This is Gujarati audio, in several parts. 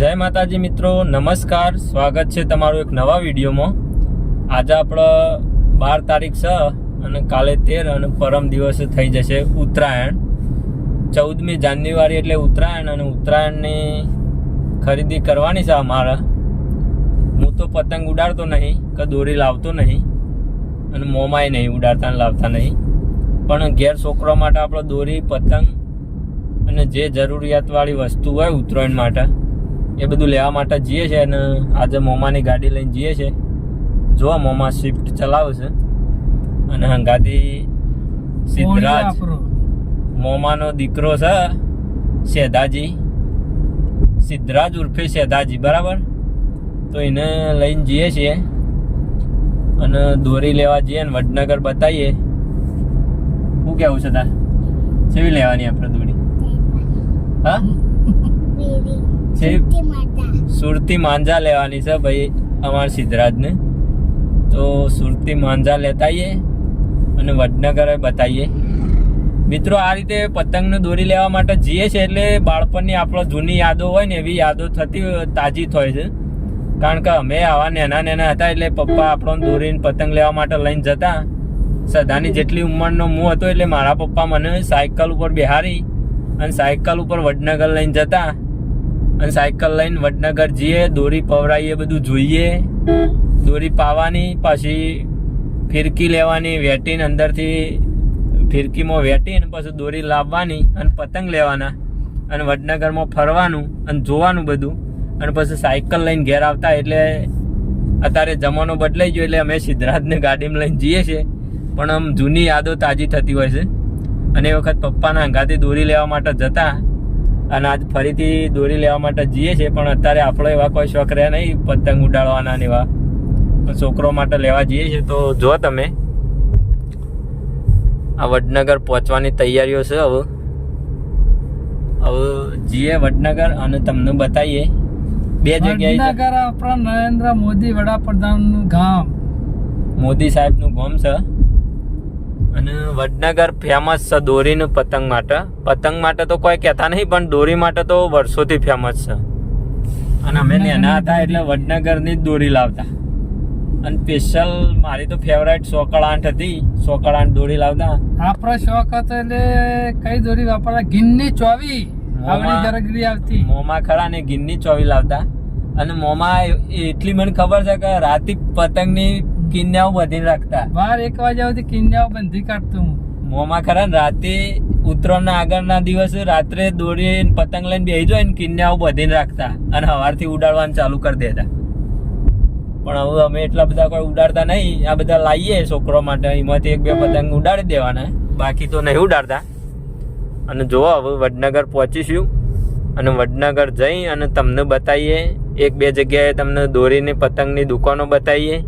જય માતાજી મિત્રો, નમસ્કાર. સ્વાગત છે તમારું એક નવા વિડીયોમાં. આજે આપણે બાર તારીખ છ અને કાલે તેર અને પરમ દિવસે થઈ જશે ઉત્તરાયણ. ચૌદમી જાન્યુઆરી એટલે ઉત્તરાયણ અને ઉત્તરાયણની ખરીદી કરવાની છે અમારે. હું તો પતંગ ઉડાડતો નહીં, કે દોરી લાવતો નહીં અને મોમાય નહીં ઉડાડતા લાવતા નહીં. પણ ઘેર છોકરા માટે આપણે દોરી, પતંગ અને જે જરૂરિયાતવાળી વસ્તુ હોય ઉત્તરાયણ માટે એ બધું લેવા માટે જઈએ છે અને આજે મોમાની ગાડી લઈને જઈએ છે. જો મોમા સ્વિફ્ટ ચલાવે છે. અને ગાદી સિદ્ધરાજ મોમાનો દીકરો છે શેધાજી. સિદ્ધરાજ ઉર્ફે શેધાજી બરાબર? તો એને લઈને જઈએ છીએ. અને દોરી લેવા જઈએ ને વડનગર બતાવીએ. શું કેવું છે તાર? કેવી લેવાની આપણે દોરી? હા? છે? સુરતી માંજા લેવાની છે ભાઈ અમારા સિદ્ધરાજને. તો સુરતી માંજા લેતા આવીએ અને વડનગર બતાવીએ મિત્રો આ રીતે પતંગને દોરી લેવા માટે જઈએ છે એટલે બાળપણની આપણો જૂની યાદો હોય ને એવી યાદો થતી તાજી થાય છે. કારણ કે અમે આવા નેના નેના હતા એટલે પપ્પા આપણને દોરીને પતંગ લેવા માટે લઈને જતા. સદાની જેટલી ઉંમરનો હું હતો એટલે મારા પપ્પા મને સાયકલ ઉપર બિહારી અને સાયકલ ઉપર વડનગર લઈને જતા. અને સાયકલ લઈને વડનગર જઈએ દોરી પવરાઈએ બધું જોઈએ. દોરી પાવાની, પછી ફિરકી લેવાની, વેટીને અંદરથી ફિરકીમાં વેટીને પછી દોરી લાવવાની અને પતંગ લેવાના અને વડનગરમાં ફરવાનું અને જોવાનું બધું. અને પછી સાયકલ લઈને ઘેર આવતા એટલે અત્યારે જમાનો બદલાઈ ગયો એટલે અમે સિદ્ધરાજને ગાડીમાં લઈને જઈએ છીએ. પણ આમ જૂની યાદો તાજી થતી હોય છે. અને એ વખત પપ્પાના અંગાથી દોરી લેવા માટે જતા અને આજ ફરીથી દોરી લેવા માટે જઈએ છીએ પણ અત્યારે આપણો એવા કોઈ શોખ રહ્યા નહીં પતંગ ઉડાડવાના ને એવા. છોકરો માટે લેવા જઈએ છીએ તો જો તમે. આ વડનગર પહોંચવાની તૈયારીઓ છે હવે. હવે જઈએ વડનગર અને તમને બતાવીએ. બે જગ્યાએ વડનગર આપણા નરેન્દ્ર મોદી વડાપ્રધાનનું ગામ. મોદી સાહેબનું ગામ છે. અને વડનગર ફેમસ છે દોરીનું પતંગ માટે. પતંગ માટે તો કોઈ કહેતા નહીં પણ દોરી માટે તો વર્ષોથી ફેમસ છે. અને અમે નેના હતા એટલે વડનગરની જ દોરી લાવતા. અને સ્પેશિયલ મારી તો ફેવરાઇટ સોકળ આંઠ હતી. સોકળ આંઠ દોરી લાવતા. આપણો શોખ હતો એટલે કઈ દોરી વાપરતા ગિન્ની ચોવી. આવડી ગરગડી આવતી. મોમાં ખરા ને ગિન્ની ચોવી લાવતા. અને મોમાં એટલી મને ખબર છે કે રાતે પતંગની કિન્યાઓ બધી રાખતા. બાર એક વાગ્યા સુધી કિન્યાઓ બંધી કાઢતો હું. મોમાં ખરા ને રાતે ઉત્તરાયણના આગળના દિવસે રાત્રે દોરી પતંગ લઈને બેસી જાય ને કિન્યાઓ બધીને રાખતા અને સવારથી ઉડાડવાનું ચાલુ કરી દેતા. પણ હવે અમે એટલા બધા કોઈ ઉડાડતા નહીં. આ બધા લાવીએ છોકરો માટે. એમાંથી એક બે પતંગ ઉડાડી દેવાના. બાકી તો નહીં ઉડાડતા. અને જો હવે વડનગર પહોંચીશું અને વડનગર જઈ અને તમને બતાવીએ. એક બે જગ્યાએ તમને દોરીની પતંગની દુકાનો બતાવીએ.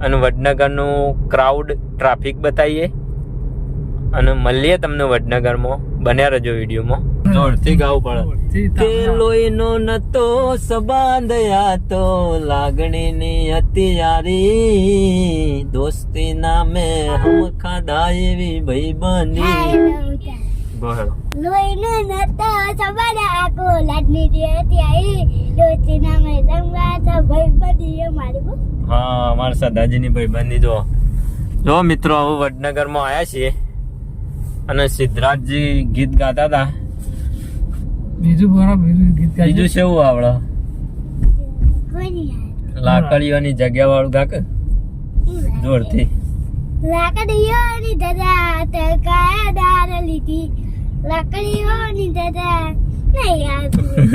અને વડનગરનું ક્રાઉડ ટ્રાફિક બતાવીએ. અને મળીએ તમને વડનગરમાં બન્યા રહેજો વિડીયોમાં. જોરથી ગાવું પડે. તે લોહીનો નતો સબાંધયા તો લાગણીની હતી યારી દોસ્તી નામે હમ ખાધા એવી ભાઈ બની. બોલો લોહીનો નતો લાડની હતી આવી દોસ્તીના મેં ભાઈ બધી મારી હા અમારા સદાજીની ભાઈ જો. જો મિત્રો હવે વડનગરમાં આવ્યા છીએ. અને સિદ્ધરાજજી ગીત ગાતા હતા. બીજું બોલો બીજું ગીત ગાજો. બીજું શું આવડે? લાકડીઓની જગ્યા વાળું ગાક જોરથી. લાકડીઓની દાદા તરકાયા દાર લીધી. લાકડીઓની દાદા નહીં આવતું.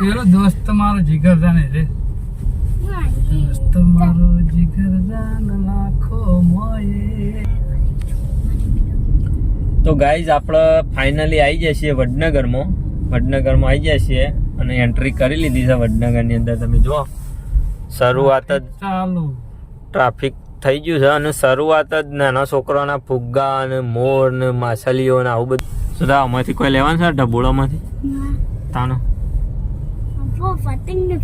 પેલો દોસ્ત મારો જીગર જાને રે દોસ્ત મારો જીગર જાન લાખો મોયે તો ગાઈઝ આપણે ફાઇનલી આવી ગયા છીએ વડનગરમાં. વડનગરમાં આવી ગયા છીએ અને એન્ટ્રી કરી લીધી છે વડનગરની અંદર. તમે જુઓ. શરૂઆત જ ચાલુ. ટ્રાફિક થઈ ગયું છે અને શરૂઆત જ નાના છોકરાના ફુગ્ગા અને મોર ને માછલીઓ ને આવું બધું. સુધા આમાંથી કોઈ લેવાનું છે? ઢબોળામાંથી તાનો? પતંગ ને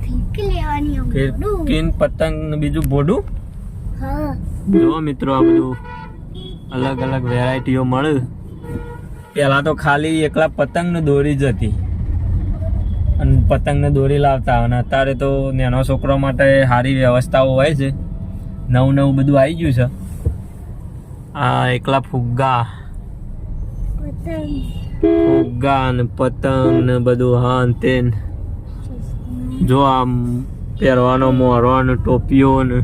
લેવાની આમ ફિર મોડું. કિન પતંગ બીજું બોડું હા. મિત્રો આ બધું. અલગ અલગ વેરાયટીઓ મળે. પહેલાં તો ખાલી એકલા પતંગને દોરી જ હતી. અને પતંગને દોરી લાવતા અને અત્યારે તો નાનો છોકરો માટે સારી વ્યવસ્થાઓ હોય છે. નવું નવું બધું આવી ગયું છે? આ એકલા ફુગ્ગા. ફુગ્ગા ને પતંગ ને બધું હા તેન. જો આમ પહેરવાનો મોરવાનો ને ટોપીઓ ને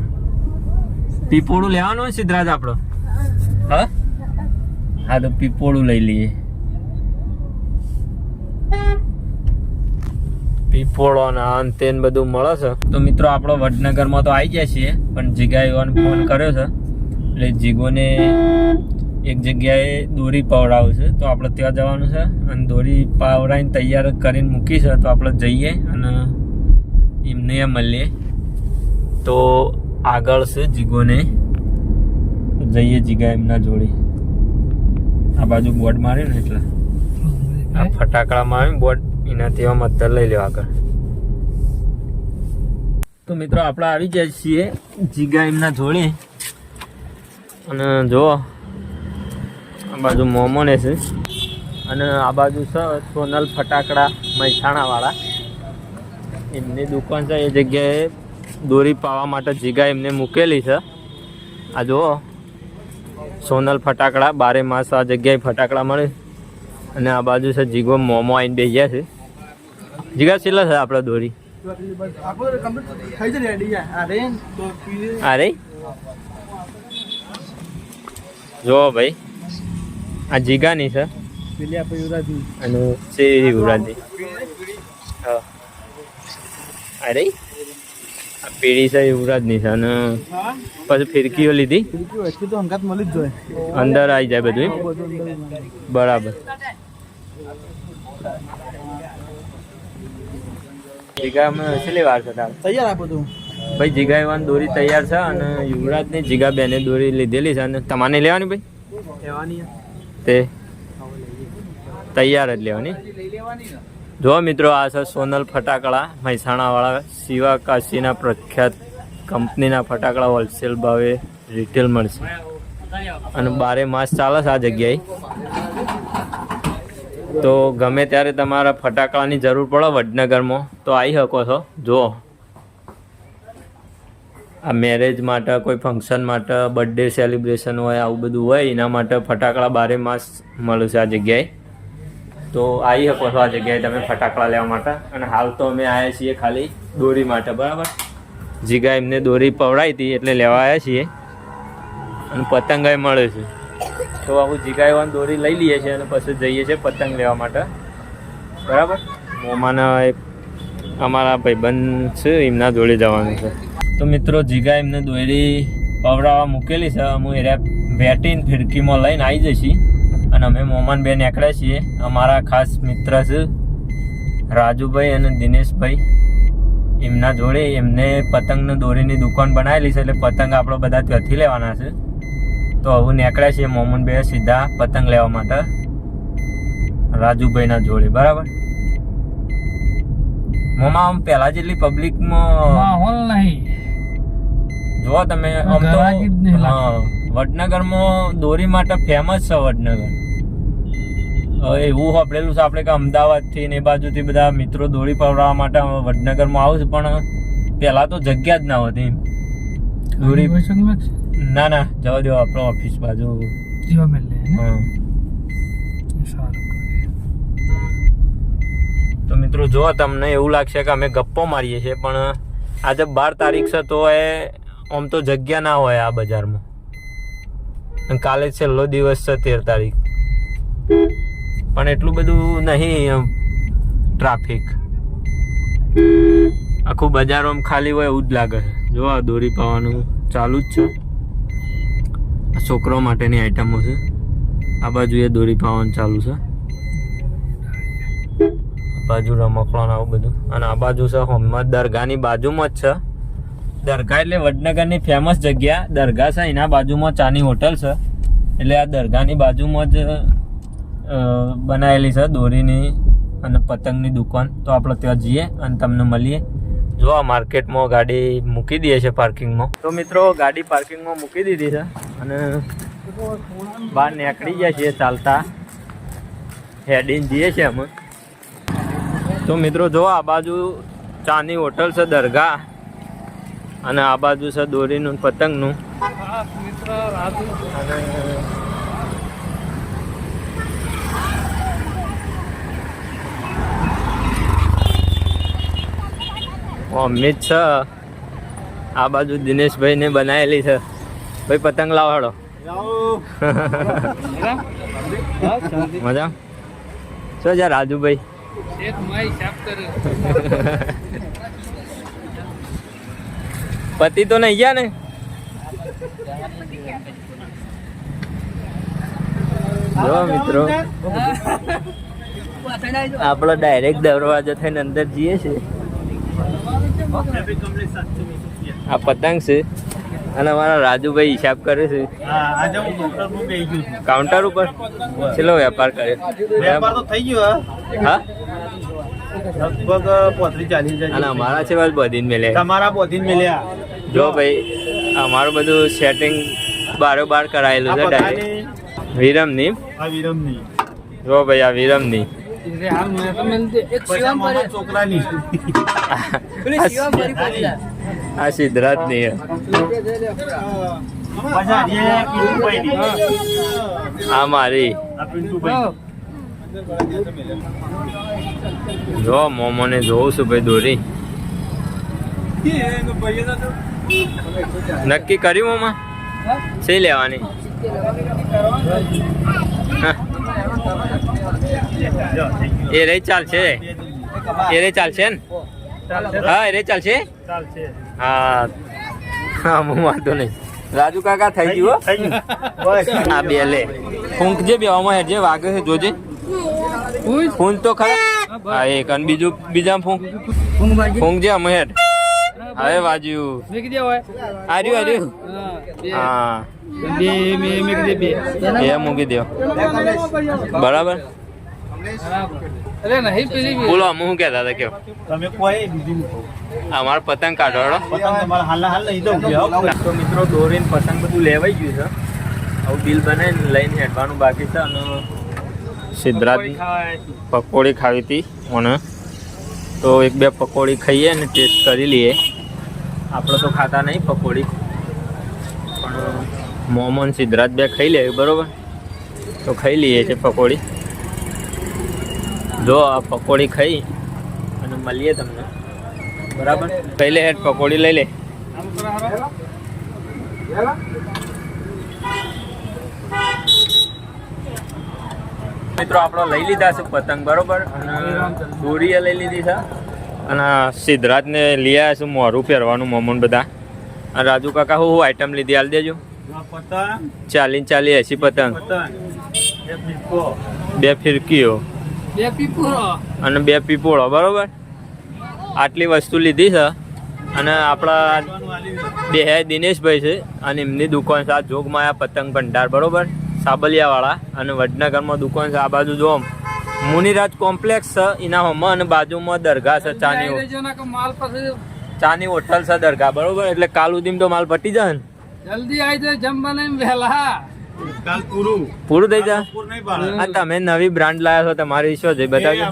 પીપોળું લેવાનું હોય સિદ્ધરાજ આપણો હા? હા તો પીપોળું લઈ લઈએ. પીપોળો ને આ તે બધું મળે છે. તો મિત્રો, આપણો વડનગરમાં તો આવી ગયા છીએ, પણ જીગા એવાનો ફોન કર્યો છે. એટલે જીગોને એક જગ્યાએ દોરી પવડાવું છે, તો આપણે ત્યાં જવાનું છે અને દોરી પાવડાવીને તૈયાર કરીને મૂકી છે, તો આપણે જઈએ અને એમને મળીએ. તો આગળ છે જીગોને. જઈએ જીગા એમના જોડે. આ બાજુ બોર્ડ માર્યું ને એટલે. આ ફટાકડામાં આવે બોર્ડ. એનાથી આમ અત્તર લઈ લેવા આગળ. તો મિત્રો, આપણે આવી ગયા છીએ જીગા એમના જોડે. અને જો, આ બાજુ મોમોને છે. અને આ બાજુ છે સોનલ ફટાકડા મહેસાણાવાળા. એમની દુકાન છે, એ જગ્યાએ દોરી પાવા માટે જીગા એમને મૂકેલી છે. આ જુઓ, સોનલ ફટાકડા, બારે માસ આ જગ્યાએ ફટાકડા મળે. અને આ બાજુ છે જીગો મોમો આવીને બે ગયા છે. જીગા છેલ્લા છે આપણે દોરી. અરે જો ભાઈ આ જીગાની છે. અને છે યુવરાજની હા. અરે આ પેઢી છે યુવરાજની છે અને પછી ફિરકીઓ લીધી. અંદર આવી જાય બધું બરાબર. જીગામાં છેલ્લી વાર છે તારે? તૈયાર આપો તું. ભાઈ જીગા એવાની દોરી તૈયાર છે અને યુવરાજની જીગા બેને દોરી લીધેલી છે અને તમારે લેવાની ભાઈ? લેવાની તે તૈયાર જ લેવાની. જો મિત્રો આ છે સોનલ ફટાકડા મહેસાણાવાળા શિવા કાશીના પ્રખ્યાત કંપનીના ફટાકડા હોલસેલ ભાવે રિટેલ મળશે. અને બારે માસ ચાલે છે આ જગ્યાએ. તો ગમે ત્યારે તમારા ફટાકડાની જરૂર પડે વડનગરમાં, તો આવી શકો છો. જુઓ. આ મેરેજ માટે, કોઈ ફંક્શન માટે બર્થડે સેલિબ્રેશન હોય, આવું બધું હોય, એના માટે ફટાકડા બારે માસ મળે છે આ જગ્યાએ. તો આવી શકો છો આ જગ્યાએ તમે ફટાકડા લેવા માટે. અને હાલ તો અમે આવ્યા છીએ ખાલી દોરી માટે, બરાબર? જીગા એમને દોરી પવડાવી હતી એટલે લેવા આવ્યા છીએ. અને પતંગાય મળે છે. તો આવું જીગા એવા દોરી લઈ લઈએ છીએ અને પછી જઈએ છીએ પતંગ લેવા માટે. બરાબર? મોમાના એક અમારા ભાઈબંધ છે એમના જોડે જવાનું છે. તો મિત્રો જીગા એમને દોરી પવડાવવા મૂકેલી છે. હું એરિયા વેટીન ફિરકીમાં લઈને આવી જઈશી. અને અમે મોમાન બેન નીકળ્યા છીએ. અમારા ખાસ મિત્ર છે રાજુભાઈ અને દિનેશભાઈ. એમના જોડે એમને પતંગની દોરીની દુકાન બનાવેલી છે. એટલે પતંગ આપણે બધા ત્યાંથી લેવાના છે. તો હવે નીકળ્યા છીએ મોમન બે સીધા પતંગ લેવા માટે. રાજુભાઈના જોડે બરાબર? મોમા આમ પહેલા જેટલી પબ્લિકમાં માહોલ નહીં. જો તમે આમ તો વડનગરમાં દોરી માટે ફેમસ છે વડનગર. એવું સાંભળેલું છે આપણે કે અમદાવાદથી ને એ બાજુથી બધા મિત્રો દોરી પવડાવવા માટે વડનગરમાં આવું છે પણ પહેલા તો જગ્યા જ ના હોતી. દોરી ના ના જવા દો આપણો ઓફિસ બાજુ. જીવા મેલ લે હા. સારું તો મિત્રો જો તમને એવું લાગશે કે અમે ગપ્પો મારીએ છીએ પણ આજે બાર તારીખ છે તો એ આમ તો જગ્યા ના હોય આ બજારમાં. અને કાલે છેલ્લો દિવસ છે તેર તારીખ. પણ એટલું બધું નહીં ટ્રાફિક. આખું બજાર આમ ખાલી હોય એવું જ લાગે છે. જો આ દોરી પાવાનું ચાલુ જ છે. આ છોકરો માટેની આઈટમો છે. આ બાજુ એ દોરી પાવાનું ચાલુ છે. આ બાજુ રમકડો આવું બધું. અને આ બાજુ છે હોમમાં દરગાહની બાજુમાં જ છે. દરગાહ એટલે વડનગરની ફેમસ જગ્યા. દરગાહ છે એના બાજુમાં ચાની હોટલ છે. એટલે આ દરગાહની બાજુમાં જ બનાવેલી છે દોરીની અને પતંગની દુકાન. તો આપણે ત્યાં જઈએ અને તમને મળીએ. જો આ માર્કેટમાં ગાડી મૂકી દઈએ છે પાર્કિંગમાં તો મિત્રો, ગાડી પાર્કિંગમાં મૂકી દીધી છે. અને બહાર નીકળી ગયા છીએ ચાલતા. હેડીને જઈએ છીએ અમે. તો મિત્રો જો આ બાજુ ચાની હોટલ છે દરગાહ અને આ બાજુ છે દોરીનું પતંગનું. અમિત છે. આ બાજુ દિનેશભાઈ ને બનાવેલી છે. ભાઈ પતંગ લાવાડો હા, મજા? શું જા રાજુભાઈ? પતિ તો નહીં ગયા ને? જો મિત્રો આપણો ડાયરેક્ટ દરવાજો થઈને અંદર જઈએ છીએ. આ પતંગ છે. અને અમારા રાજુભાઈ હિસાબ કરે છે. કાઉન્ટર ઉપર? છેલ્લો વેપાર કરે. વેપાર તો થઈ ગયો હા. લગભગ પોત્રીસ ચાલીસ હજાર. અને અમારા છે બસ બધી મેલે. તમારા પોતી મેલ્યા. જો ભાઈ અમારું બધું સેટિંગ બારો બાર કરાયેલું છે ડાયરેક્ટ વિરમની. આ વિરમની. જો ભાઈ આ વિરમની. છોકરાની. આ હરીએ પિન્ટુભાઈની. આ મારી. જો મોમો મોમોને જોઉં છું ભાઈ દોરી. નક્કી કર્યું મોમા? શી લેવાની. એ રહી ચાલશે. એ રહી ચાલશે ને? હા રે ચાલશે ચાલશે. હા. હા હું વાંધો નહીં. રાજુ કાકા થઈ ગયું હો. બસ. આ બે લે. ફૂંક જે બેવામાં હેડ જે વાગે છે જોજે. ફૂંક તો ખરા. હા એક અને બીજું બીજા ફૂંક. ફૂંક જે અમે હેડ. હવે વાજ્યું. આર્યું આર્યું હા હા. બે મેં મેં કીધું બે. એ મૂકી દો. બરાબર. અરે નહીં પીલી બોલો હું શું કહેતા હતા કેવો તમે કોઈ બીજું કહો. અમારે પતંગ કાઢવાડો પતંગ તમારા હાલ હાલ લઈ દઉં તો મિત્રો દોરીને પતંગ બધું લેવાઈ ગયું છે. હવે બિલ બનાવીને લઈને હેડવાનું બાકી છે અને સિદ્ધરાજની પકોડી ખાવી હતી મને. તો એક બે પકોડી ખાઈએ અને ટેસ્ટ કરી લઈએ. આપણે તો ખાતા નહીં પકોડી. પણ મોમન સિદ્ધરાજ બે ખાઈ લે બરોબર? તો ખાઈ લઈએ છે પકોડી. જો આ પકોડી ખાઈ અને મળીએ તમને. બરાબર? પહેલે હેડ પકોડી લઈ લે. મિત્રો આપણો લઈ લીધા છે પતંગ બરોબર? અને દોરીએ લઈ લીધી છે. અને સિદ્ધરાજને લઈ આવ્યા છું મોરું પહેરવાનું મમન બધા. અને રાજુ કાકા હું આઈટમ લીધી હાલ દેજો. પતંગ. ચાલીને ચાલી એસી પતંગ. બે ફિરકીઓ. બે પીપોળો. અને બે પીપોળો બરોબર? આટલી વસ્તુ લીધી છે. અને આપણા બે હે દિનેશભાઈ છે અને એમની દુકાન છે આ જોગમાયા પતંગ ભંડાર બરોબર? સાબલિયાવાળા અને વડનગરમાં દુકાન છે આ બાજુ જો મુનિરાજ કોમ્પ્લેક્સ છે એના હોમાં અને બાજુમાં દરગાહ છે ચાની ચાની હોટલ છે દરગાહ બરોબર? એટલે કાલ સુધીમાં તો માલ પટી જાય ને? જલ્દી આવી જાય વહેલા. પૂરું પૂરું થઈ જાય? પૂરું નહીં પાડે. આ તમે નવી બ્રાન્ડ લાયા છો તમારી શું છે? બતાવજો.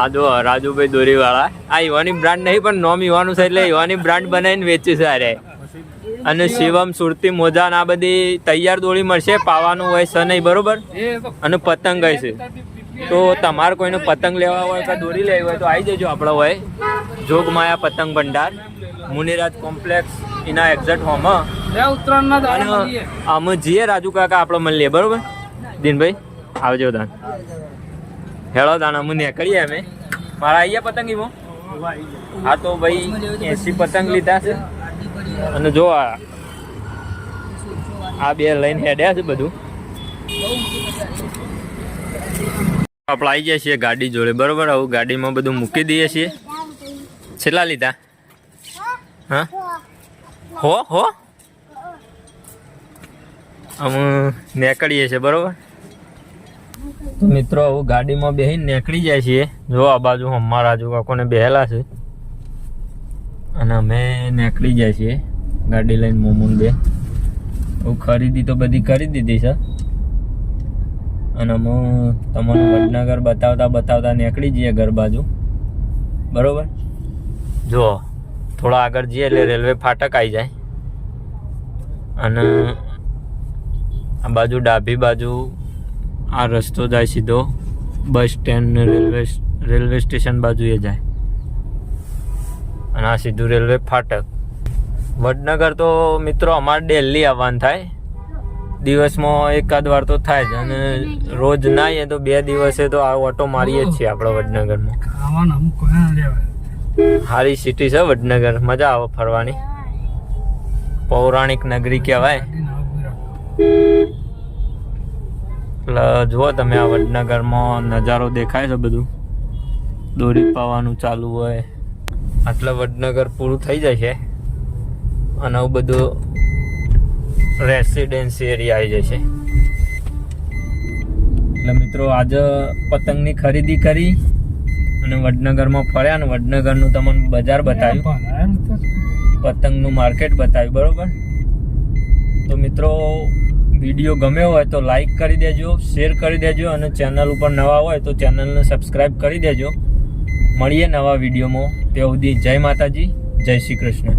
આ જો રાજુભાઈ દોરીવાળા. આ યુવાની બ્રાન્ડ નહીં પણ નોમ યુવાનું છે એટલે યુવાની બ્રાન્ડ બનાવીને વેચી છે અરે અને શિવમ સુરતી મોજા આ બધી તૈયાર દોરી મળશે પાવાનું હોય છે નહીં બરોબર? અને પતંગ હશે છે. તો તમારે કોઈને પતંગ લેવા હોય કે દોરી લેવી હોય તો આવી જજો આપણે હોય. જોગમાયા પતંગ ભંડાર. મુનિરાજ કોમ્પ્લેક્સ એના એક્ઝેક્ટ હોમાં અને. અમે જઈએ રાજુ કાકા આપણે મળીએ બરોબર? દિનભાઈ આવજો દાન હેળો દાન અમે નીકળીએ અમે. મારા અહીંયા પતંગીમાં હા તો ભાઈ એસી પતંગ લીધા છે. અને જો આ આ બે લઈને હેડ્યા છે બધું. આપણે આવી જઈએ છીએ ગાડી જોડે બરોબર? આવું ગાડીમાં બધું મૂકી દઈએ છીએ. છેલ્લા લીધા. હા? હો હો? અમે નીકળીએ છીએ, બરોબર? મિત્રો હું ગાડીમાં બેસીને નીકળી જાય છીએ. જો, આ બાજુ અમારા જો કાકોને બેહેલા છે. અને અમે નીકળી જાય છીએ. ગાડી લઈને મોમૂન બે. હું ખરીદી તો બધી કરી દીધી છે. અને અમે તમને વડનગર બતાવતા બતાવતા નીકળી જઈએ ઘર બાજુ. બરોબર? જો થોડા આગળ જઈએ એટલે રેલવે ફાટક આવી જાય. અને આ બાજુ ડાભી બાજુ આ રસ્તો જાય સીધો. Bus stand railway railway station બાજુ એ જાય. અને આ સીધું રેલવે ફાટક. વડનગર તો મિત્રો અમારે ડેલી આવવાનું થાય. દિવસમાં એકાદ વાર તો થાય જ. અને રોજ ના આવીએ તો બે દિવસે તો આ ઓટો મારીએ જ છીએ આપણે વડનગરમાં. સારી સિટી છે, વડનગર. મજા આવે ફરવાની. પૌરાણિક નગરી કહેવાય. એટલે જુઓ તમે આ વડનગરમાં નજારો દેખાય છે બધું. દોરી પાવાનું ચાલુ હોય. આટલે વડનગર પૂરું થઈ જાય છે. અને આવું બધું રેસિડેન્સી એરિયા આવી જશે એટલે મિત્રો, આજે પતંગની ખરીદી કરી. અને વડનગરમાં ફર્યા ને વડનગરનું તમને બજાર બતાવ્યું. પતંગનું માર્કેટ બતાવ્યું બરોબર? તો મિત્રો વીડિયો ગમ્યો હોય તો લાઈક કરી દેજો શેર કરી દેજો અને ચેનલ ઉપર નવા હોય તો ચેનલને સબસ્ક્રાઈબ કરી દેજો. મળીએ નવા વિડીયોમાં. તે સુધી જય માતાજી જય શ્રી કૃષ્ણ.